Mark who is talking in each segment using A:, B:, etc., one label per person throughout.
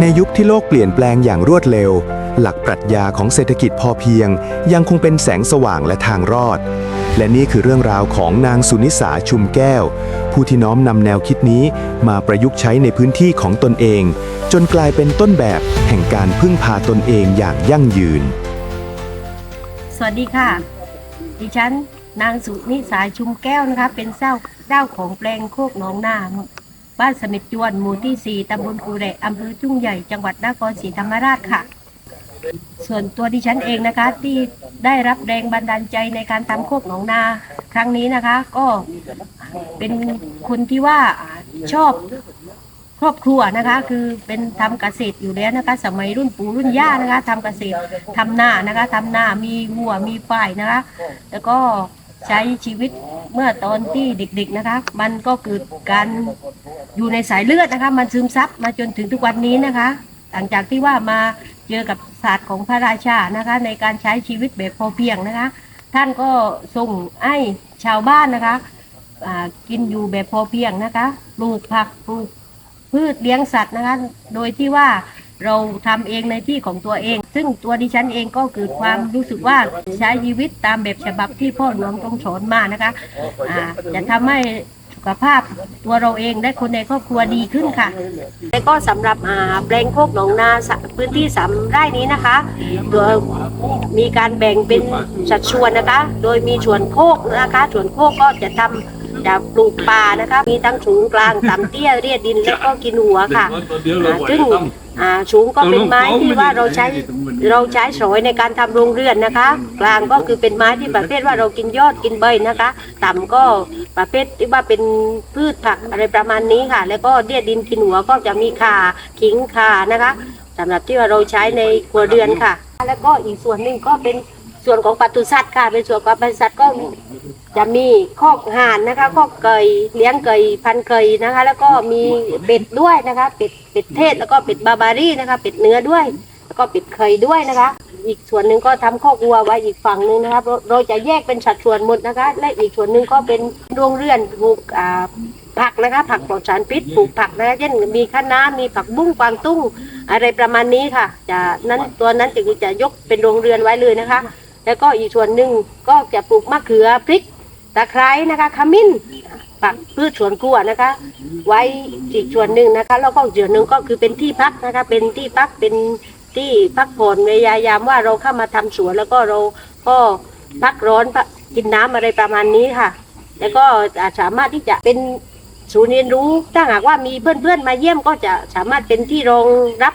A: ในยุคที่โลกเปลี่ยนแปลงอย่างรวดเร็ว หลักปรัชญาของเศรษฐกิจพอเพียง ยังคงเป็นแสงสว่างและทางรอด และนี่คือเรื่องราวของนางสุนิสาชุมแก้ว ผู้ที่น้อมนำแนวคิดนี้มาประยุกต์ใช้ในพื้นที่ของตนเอง จนกลายเป็นต้นแบบแห่งการพึ่งพาตนเองอย่างยั่งยืน
B: สวัสดีค่ะ ดิฉันนางสุนิสาชุมแก้วนะคะ เป็นเจ้าเจ้าของแปลงโคกหนองนา บ้านสม็ดจวนหมู่ที่ 4ตำบลกูแระอำเภอทุ่งใหญ่จังหวัดนครศรีธรรมราชค่ะ ส่วนตัวดิฉันเองนะคะที่ได้รับแรงบันดาลใจในการทำโคกหนองนาครั้งนี้นะคะ ก็เป็นคนที่ว่าชอบครอบครัวนะคะคือเป็นทำเกษตรอยู่แล้วนะคะ สมัยรุ่นปู่รุ่นย่านะคะทำเกษตรทำนานะคะทำนามีวัวมีควายนะคะ แล้วก็ใช้ชีวิต เมื่อตอนที่เด็กๆนะคะ มันก็เกิดการอยู่ในสายเลือดนะคะ มันซึมซับมาจนถึงทุกวันนี้นะคะ หลังจากที่ว่ามาเจอกับศาสตร์ของพระราชานะคะ ในการใช้ชีวิตแบบพอเพียงนะคะ ท่านก็ส่งให้ชาวบ้านนะคะกินอยู่แบบพอเพียงนะคะปลูกผักปลูกพืชเลี้ยงสัตว์นะคะ โดยที่ว่า เราทำเองในที่ของตัวเอง ซึ่งตัวดิฉันเองก็เกิดความรู้สึกว่าใช้ชีวิตตามแบบฉบับที่พ่อหลวงทรงสอนมานะคะอ่าจะทำให้สุขภาพตัวเราเองและคนในครอบครัวดีขึ้นค่ะ และก็สำหรับอ่าแปลงโคกหนองนาพื้นที่สามไร่นี้นะคะโดยมีการแบ่งเป็นสัดส่วนนะคะ โดยมีส่วนโคกนะคะส่วนโคกก็จะทำจะปลูกป่านะคะ มีทั้งสูงกลางต่ำเตี้ยเรียดดินแล้วก็กินหัวค่ะ ซึ่ง อ่าสูงก็เป็นไม้ที่ว่าเราใช้เราใช้สอยในการทำโรงเรือนนะคะ กลางก็คือเป็นไม้ที่ประเภทว่าเรากินยอดกินใบนะคะ ต่ำก็ประเภทที่ว่าเป็นพืชผักอะไรประมาณนี้ค่ะ แล้วก็เดียดินกินหัวก็จะมีข่าขิงข่านะคะสำหรับที่ว่าเราใช้ในครัวเรือนค่ะ แล้วก็อีกส่วนหนึ่งก็เป็น ส่วนของปศุสัตว์ค่ะ เป็นส่วนของปศุสัตว์ก็จะมีคอกห่านนะคะคอกไก่เลี้ยงไก่พันธุ์ไก่นะคะ แล้วก็มีเป็ดด้วยนะคะเป็ดเป็ดเทศแล้วก็เป็ดบาบารี่นะคะ เป็ดเนื้อด้วย แล้วก็เป็ดไข่ด้วยนะคะ อีกส่วนหนึ่งก็ทำคอกวัวไว้อีกฝั่งหนึ่งนะคะเราเราจะแยกเป็นสัดส่วนหมดนะคะ และอีกส่วนหนึ่งก็เป็นโรงเรือนปลูกผักนะคะ ผักปลอดสารพิษปลูกผักนะคะเช่นมีคะน้ามีผักบุ้งกวางตุ้งอะไรประมาณนี้ค่ะ จะนั้นตัวนั้นจะจะยกเป็นโรงเรือนไว้เลยนะคะ แล้วก็อีกส่วนหนึ่งก็จะปลูกมะเขือพริกตะไคร้นะคะขมิ้นผักพืชสวนครัวนะคะ ไว้อีกส่วนหนึ่งนะคะแล้วก็ส่วนหนึ่งก็คือเป็นที่พักนะคะ เป็นที่พักเป็นที่พักผ่อนเวลายามว่าเราเข้ามาทำสวนแล้วก็เราก็พักร้อนกินน้ำอะไรประมาณนี้ค่ะ แล้วก็อาจสามารถที่จะเป็น ศูนย์เรียนรู้ ถ้าหากว่ามีเพื่อนๆมาเยี่ยมก็จะสามารถเป็นที่รองรับ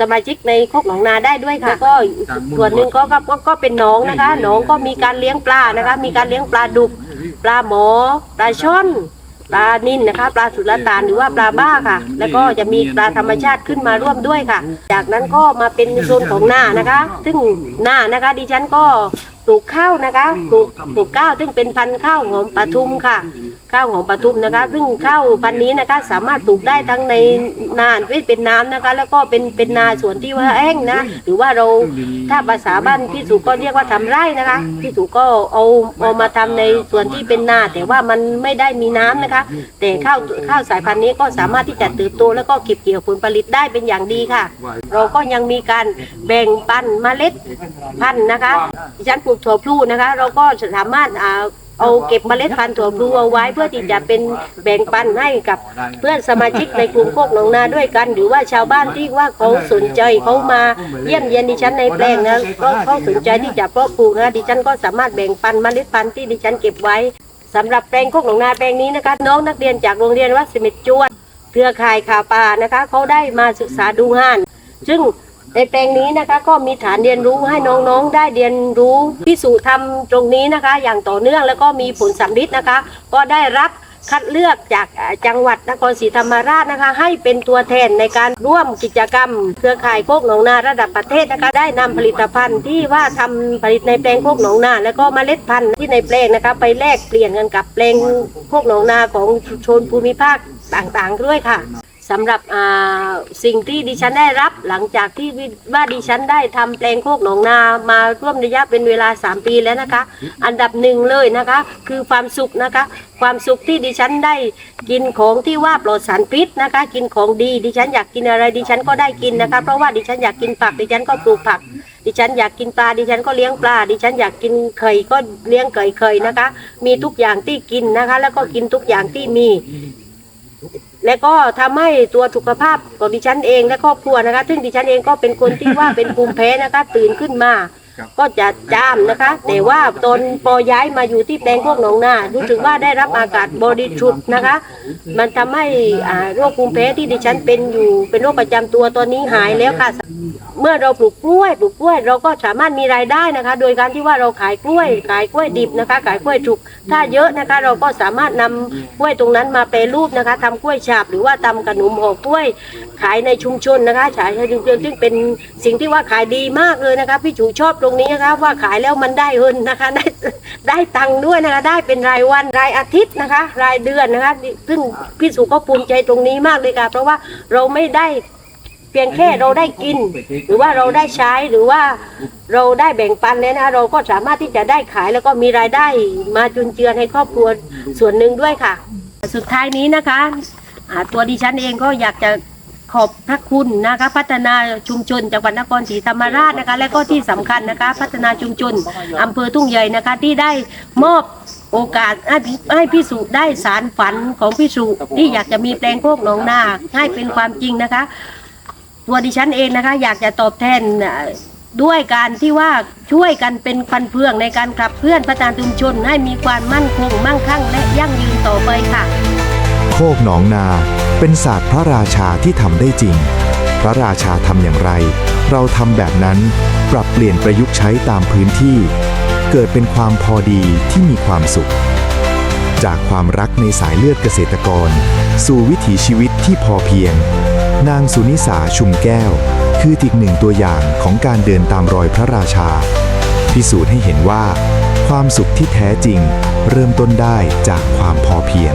B: สมาชิกในโคกหนองนาได้ด้วยค่ะ ก็อีกส่วนหนึ่งก็ก็ก็ก็เป็นหนองนะคะหนองก็มีการเลี้ยงปลานะคะ มีการเลี้ยงปลาดุก ปลาหมอ ปลาช่อนปลานิ่นนะคะปลาสุรตานหรือว่าปลาบ้าค่ะ แล้วก็จะมีปลาธรรมชาติขึ้นมาร่วมด้วยค่ะ จากนั้นก็มาเป็นโซนของหน้านะคะ ซึ่งหน้านะคะดิฉันก็ปลูกข้าวนะคะปลูกปลูกข้าวซึ่งเป็นพันธุ์ข้าวหอมปทุมค่ะ ข้าวหอมปทุมนะคะ ซึ่งข้าวพันธุ์นี้นะคะสามารถปลูกได้ทั้งในนาที่เป็นน้ำนะคะ แล้วก็เป็นเป็นนาส่วนที่ว่าแห้งนะ หรือว่าเราถ้าภาษาบ้านพี่สุก็เรียกว่าทำไร่นะคะพี่สุก็เอาเอามาทำในส่วนที่เป็นนา แต่ว่ามันไม่ได้มีน้ำนะคะ แต่ข้าวข้าวสายพันธุ์นี้ก็สามารถที่จะเติบโตแล้วก็เก็บเกี่ยวผลผลิตได้เป็นอย่างดีค่ะ เราก็ยังมีการแบ่งปันเมล็ดพันธุ์นะคะดิฉันปลูกถั่วพลูนะคะ เราก็สามารถอ่า เอาเก็บเมล็ดพันธุ์ถั่วพลูเอาไว้เพื่อที่จะเป็นแบ่งปันให้กับเพื่อนสมาชิกในกลุ่มโคกหนองนาด้วยกัน หรือว่าชาวบ้านที่ว่าเขาสนใจเขามาเยี่ยมเยียนดิฉันในแปลงนะก็เขาสนใจที่จะเพาะปลูกนะดิฉันก็สามารถแบ่งปันเมล็ดพันธุ์ที่ดิฉันเก็บไว้สำหรับแปลงโคกหนองนาแปลงนี้นะคะน้องนักเรียนจากโรงเรียนวัดสมิทจวนเครือข่ายข่าวป่านะคะเขาได้มาศึกษาดูงาน ซึ่ง ในแปลงนี้นะคะก็มีฐานเรียนรู้ให้น้องๆ ได้เรียนรู้พิสูจน์ทำตรงนี้นะคะ อย่างต่อเนื่องแล้วก็มีผลสำลิดนะคะ ก็ได้รับคัดเลือกจากจังหวัดนครศรีธรรมราชนะคะ ให้เป็นตัวแทนในการร่วมกิจกรรม เครือข่ายโคกหนองนาระดับประเทศนะคะ ได้นำผลิตภัณฑ์ที่ว่าทำผลิตในแปลงโคกหนองนา แล้วก็เมล็ดพันธุ์ที่ในแปลงนะคะ ไปแลกเปลี่ยนกันกับแปลงโคกหนองนาของชุมชนภูมิภาคต่างๆด้วยค่ะ สำหรับอ่าสิ่งที่ดิฉันได้รับหลังจากที่ว่าดิฉันได้ทำแปลงโคกหนองนามาร่วมระยะเป็นเวลา 3 ปีแล้วนะคะ อันดับหนึ่งเลยนะคะ คือความสุขนะคะ ความสุขที่ดิฉันได้กินของที่ว่าปลอดสารพิษนะคะ กินของดีดิฉันอยากกินอะไรดิฉันก็ได้กินนะคะ เพราะว่าดิฉันอยากกินผักดิฉันก็ปลูกผักดิฉันอยากกินปลาดิฉันก็เลี้ยงปลาดิฉันอยากกินไข่ก็เลี้ยงไก่ไข่นะคะ มีทุกอย่างที่กินนะคะ แล้วก็กินทุกอย่างที่มี และก็ทำให้ตัวสุขภาพของดิฉันเองและครอบครัวนะคะ ซึ่งดิฉันเองก็เป็นคนที่ว่าเป็นภูมิแพ้นะคะ ตื่นขึ้นมา ก็จะจามนะคะ แต่ว่าตอนพอย้ายมาอยู่ที่แปลงพวกหนองนารู้สึกว่าได้รับอากาศบริสุทธิ์นะคะ มันทำให้อ่าโรคภูมิแพ้ที่ดิฉันเป็นอยู่เป็นโรคประจำตัวตอนนี้หายแล้วค่ะ เมื่อเราปลูกกล้วยปลูกกล้วย เราก็สามารถมีรายได้นะคะ โดยการที่ว่าเราขายกล้วย ขายกล้วยดิบนะคะ ขายกล้วยสุก ถ้าเยอะนะคะ เราก็สามารถนำกล้วยตรงนั้นมาแปรรูปนะคะทำกล้วยฉาบหรือว่าทำขนมห่อกล้วย ขายในชุมชนนะคะ ขายในชุมชนซึ่งเป็นสิ่งที่ว่าขายดีมากเลยนะคะพี่จูชอบตรงนี้นะคะว่าขายแล้วมันได้เงินนะคะได้ได้ตังค์ด้วยนะคะ ได้เป็นรายวันรายอาทิตย์นะคะ รายเดือนนะคะ ซึ่งพี่สุก็ภูมิใจตรงนี้มากเลยค่ะเพราะว่าเราไม่ได้ เพียงแค่เราได้กิน หรือว่าเราได้ใช้หรือว่าเราได้แบ่งปันเนี่ยนะคะเราก็สามารถที่จะได้ขายแล้วก็มีรายได้มาจุนเจือให้ครอบครัวส่วนหนึ่งด้วยค่ะ สุดท้ายนี้นะคะตัวดิฉันเองก็อยากจะขอบพระคุณนะคะพัฒนาชุมชนจังหวัดนครศรีธรรมราชนะคะ และก็ที่สำคัญนะคะ พัฒนาชุมชนอำเภอทุ่งใหญ่นะคะที่ได้มอบโอกาสให้พี่ให้พี่สุได้สารฝันของพี่สุที่อยากจะมีแปลงโคกหนองนาให้เป็นความจริงนะคะ ตัวดิฉันเองนะคะ อยากจะตอบแทนด้วยการที่ว่าช่วยกันเป็นฟันเฟืองในการขับเคลื่อนพัฒนาชุมชนให้มีความมั่นคงมั่งคั่ง และยั่งยืนต่อไปค่ะ
A: โคกหนองนาเป็นศาสตร์พระราชาที่ทำได้จริง พระราชาทำอย่างไร เราทำแบบนั้นปรับเปลี่ยนประยุกต์ใช้ตามพื้นที่ เกิดเป็นความพอดีที่มีความสุข จากความรักในสายเลือดเกษตรกร สู่วิถีชีวิตที่พอเพียง นางสุนิสาชุมแก้ว คืออีกหนึ่งตัวอย่างของการเดินตามรอยพระราชา พิสูจน์ให้เห็นว่า ความสุขที่แท้จริง เริ่มต้นได้จากความพอเพียง